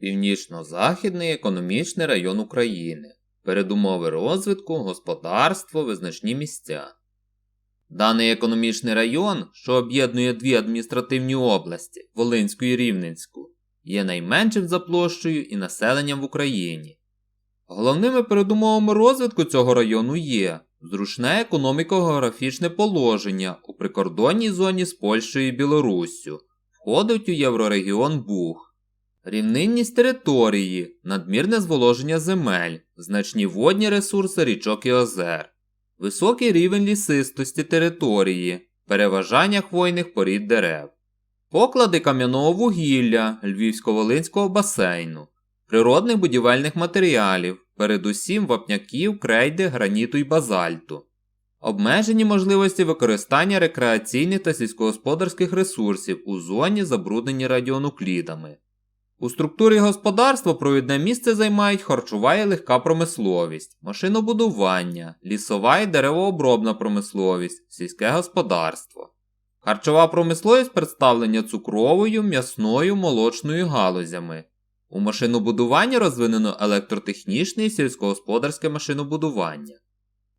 Північно-Західний економічний район України. Передумови розвитку, господарство, визначні місця. Даний економічний район, що об'єднує дві адміністративні області Волинську і Рівненську, є найменшим за площею і населенням в Україні. Головними передумовами розвитку цього району є зручне економіко-географічне положення у прикордонній зоні з Польщею і Білоруссю, входить у єврорегіон Буг, рівнинність території, надмірне зволоження земель, значні водні ресурси річок і озер, високий рівень лісистості території, переважання хвойних порід дерев, поклади кам'яного вугілля Львівсько-Волинського басейну, природних будівельних матеріалів, передусім вапняків, крейди, граніту й базальту, обмежені можливості використання рекреаційних та сільськогосподарських ресурсів у зоні, забруднені радіонуклідами. У структурі господарства провідне місце займають харчова і легка промисловість, машинобудування, лісова і деревообробна промисловість, сільське господарство. Харчова промисловість представлення цукровою, м'ясною, молочною галузями. У машинобудуванні розвинено електротехнічне і сільськогосподарське машинобудування.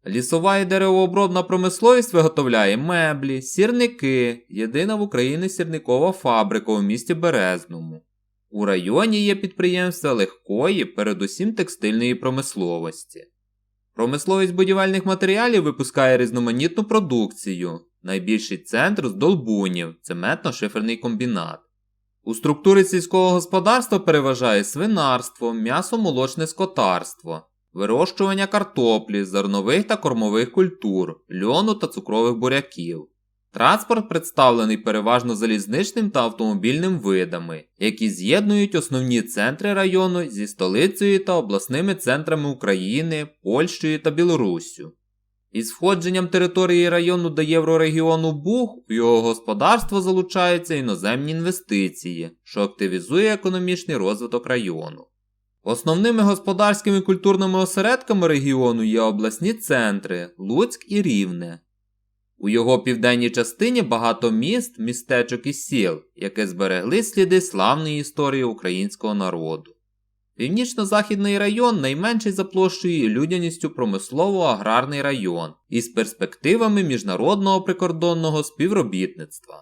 Лісова і деревообробна промисловість виготовляє меблі, сірники, єдина в Україні сірникова фабрика у місті Березному. У районі є підприємства легкої, передусім текстильної промисловості. Промисловість будівельних матеріалів випускає різноманітну продукцію. Найбільший центр з Долбунів, цементно-шиферний комбінат. У структурі сільського господарства переважає свинарство, м'ясо-молочне скотарство, вирощування картоплі, зернових та кормових культур, льону та цукрових буряків. Транспорт представлений переважно залізничним та автомобільним видами, які з'єднують основні центри району зі столицею та обласними центрами України, Польщею та Білоруссю. Із входженням території району до єврорегіону Буг у його господарство залучаються іноземні інвестиції, що активізує економічний розвиток району. Основними господарськими і культурними осередками регіону є обласні центри Луцьк і Рівне. У його південній частині багато міст, містечок і сіл, які зберегли сліди славної історії українського народу. Північно-західний район найменший за площею людяністю промислово-аграрний район із перспективами міжнародного прикордонного співробітництва.